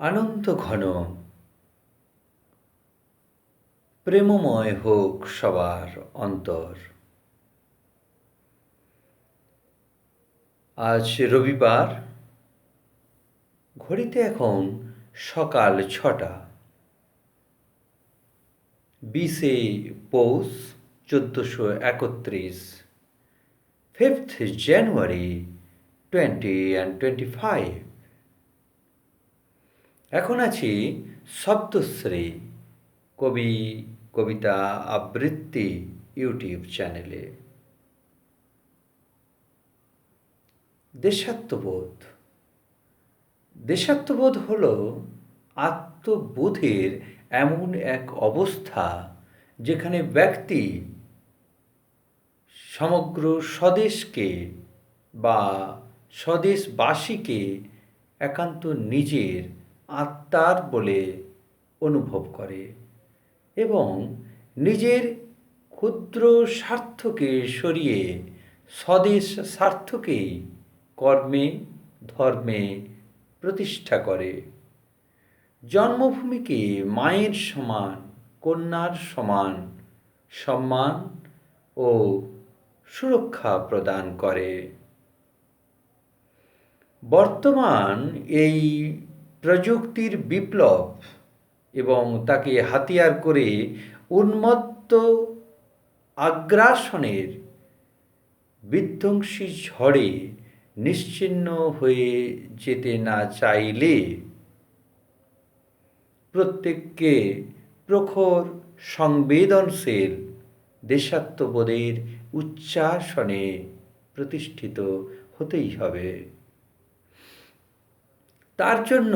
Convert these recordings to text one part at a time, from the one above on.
আনন্দ ঘন। প্রেমময় হোক সবার অন্তর। আজ রবিবার, ঘড়িতে এখন সকাল ছটা। বিশে পৌষ চোদ্দোশো একত্রিশ fifth January twenty and twenty five এখন আছি শব্দশ্রী কবি, কবিতা আবৃত্তি ইউটিউব চ্যানেলে। দেশাত্মবোধ। দেশাত্মবোধ হল আত্মবোধের এমন এক অবস্থা যেখানে ব্যক্তি সমগ্র স্বদেশকে বা স্বদেশবাসীকে একান্ত নিজের আত্মার বলে অনুভব করে এবং নিজের ক্ষুদ্র স্বার্থকে সরিয়ে স্বদেশ স্বার্থকেই কর্মে, ধর্মে প্রতিষ্ঠা করে। জন্মভূমিকে মায়ের সমান, কন্যার সমান সম্মান ও সুরক্ষা প্রদান করে। বর্তমান এই প্রযুক্তির বিপ্লব এবং তাকে হাতিয়ার করে উন্মত্ত আগ্রাসনের বিধ্বংসী ঝড়ে নিশ্চিন্ন হয়ে যেতে না চাইলে প্রত্যেককে প্রখর সংবেদনশীল দেশাত্মবোধের উচ্চাসনে প্রতিষ্ঠিত হতেই হবে। তার জন্য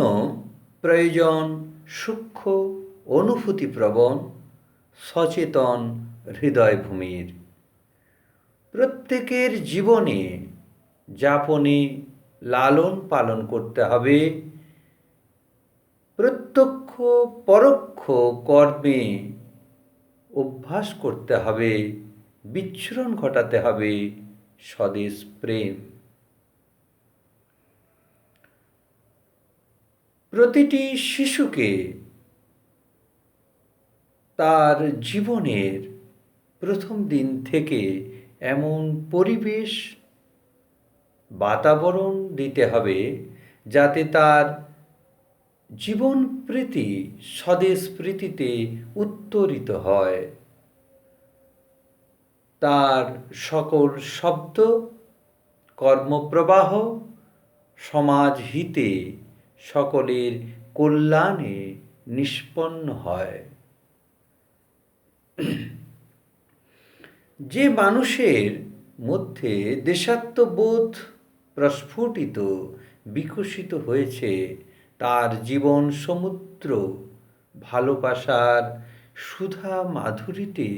প্রয়োজন সূক্ষ্ম অনুভূতিপ্রবণ সচেতন হৃদয়ভূমির। প্রত্যেকের জীবনে যাপনে লালন পালন করতে হবে। প্রত্যক্ষ, পরোক্ষ কর্মে অভ্যাস করতে হবে। বিচ্ছুরণ ঘটাতে হবে। স্বদেশ প্রেম। প্রতিটি শিশুকে তার জীবনের প্রথম দিন থেকে এমন পরিবেশ, বাতাবরণ দিতে হবে যাতে তার জীবন প্রীতি স্বদেশ প্রীতিতে উত্তরিত হয়। তার সকল শব্দ, কর্মপ্রবাহ, সমাজ হিতে সকলের কল্যাণে নিষ্পন্ন হয়। যে মানুষের মধ্যে দেশাত্মবোধ প্রস্ফুটিত, বিকশিত হয়েছে, তার জীবন সমুদ্র ভালোবাসার সুধা মাধুরীতে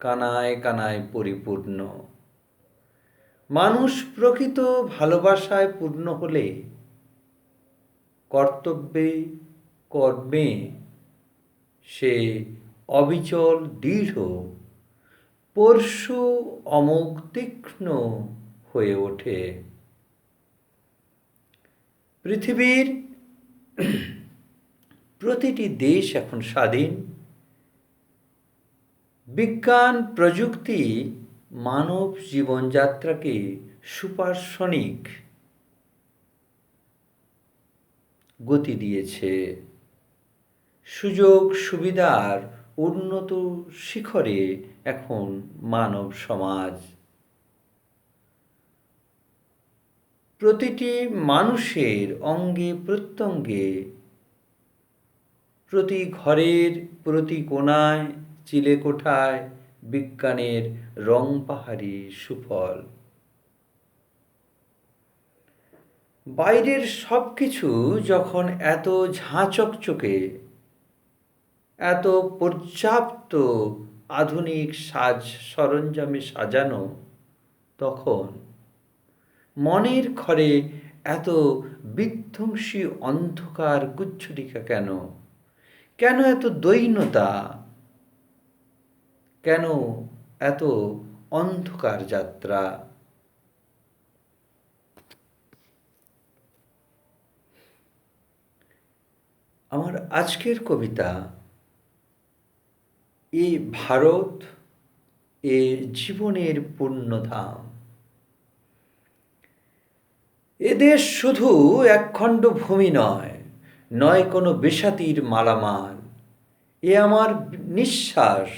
কানায় কানায় পরিপূর্ণ। মানুষ প্রকৃত ভালোবাসায় পূর্ণ হলে কর্তব্যে কর্মে সে অবিচল, দৃঢ়, পরশু অমোক তীক্ষ্ণ হয়ে ওঠে। পৃথিবীর প্রতিটি দেশ এখন স্বাধীন। বিজ্ঞান, প্রযুক্তি, মানব জীবনযাত্রাকে সুপারসনিক গতি দিয়েছে। সুযোগ সুবিধার উন্নত শিখরে এখন মানব সমাজ। প্রতিটি মানুষের অঙ্গে প্রত্যঙ্গে, প্রতি ঘরের, প্রতি কোনায় চিলে কোঠায় বিজ্ঞানের রং পাহাড়ি সুফল। বাইরের সব কিছু যখন এত ঝাঁচকচকে এত পর্যাপ্ত আধুনিক সাজ সরঞ্জামে সাজানো, তখন মনের ঘরে এত বিধ্বংসী অন্ধকার গুচ্ছটিকা কেন? কেন এত দৈন্যতা? কেন এত অন্ধকার যাত্রা? আমার আজকের কবিতা, এ ভারত, এ জীবনের পূর্ণধাম। এদেশ শুধু একখণ্ড ভূমি নয় নয় কোনো বেসাতির মালামাল। এ আমার নিঃশ্বাস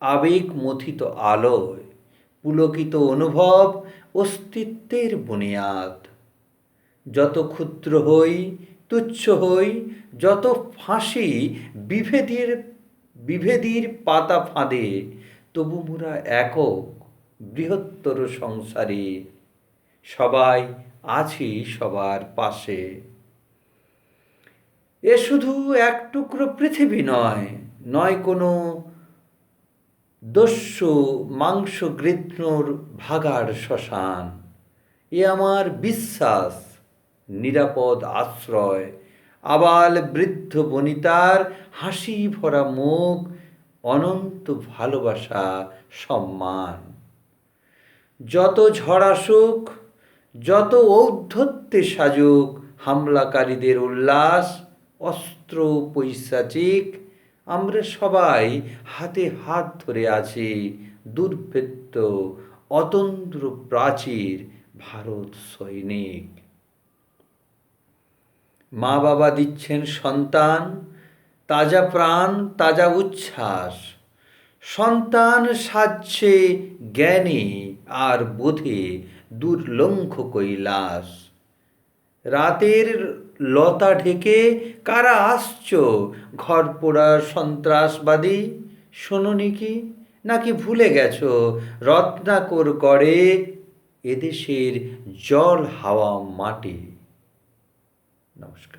আবেগ মথিত আলোয়, পুলকিত অনুভব অস্তিত্বের বুনিয়াদ। যত ক্ষুদ্র হই তুচ্ছ হই, যত ফাঁসি বিভেদের, বিভেদীর পাতা ফাঁদে, তবু মোরা একক বৃহত্তর সংসারে। সবাই আছি সবার পাশে। এ শুধু এক টুকরো পৃথিবী নয় নয় কোনো দস্যু মাংস গৃধ্ণর ভাগার শ্মশান। এ আমার বিশ্বাস নিরাপদ আশ্রয়। আবাল বৃদ্ধ বনিতার হাসি ভরা মুখ, অনন্ত ভালোবাসা, সম্মান। যত ঝড় আসুক, যত ঔদ্ধত্যে সাজুক, হামলাকারীদের উল্লাস, অস্ত্র পৈশাচিক আমরা সবাই হাতে হাত ধরে আছি দুর্ভেদ্য, অতন্দ্র প্রাচীর ভারত সৈনিক। মা বাবা দিচ্ছেন সন্তান, তাজা প্রাণ, তাজা উচ্ছ্বাস। সন্তান সাজছে জ্ঞানে আর বোধে দুর্লঙ্ঘ কৈলাস। রাতের লতা ঢেকে কারা আসছ ঘর পোড়া সন্ত্রাসবাদী? শোনোনি কি? নাকি ভুলে গেছ রত্নাকর করে এদেশের জল হাওয়া মাটি? Não esquece.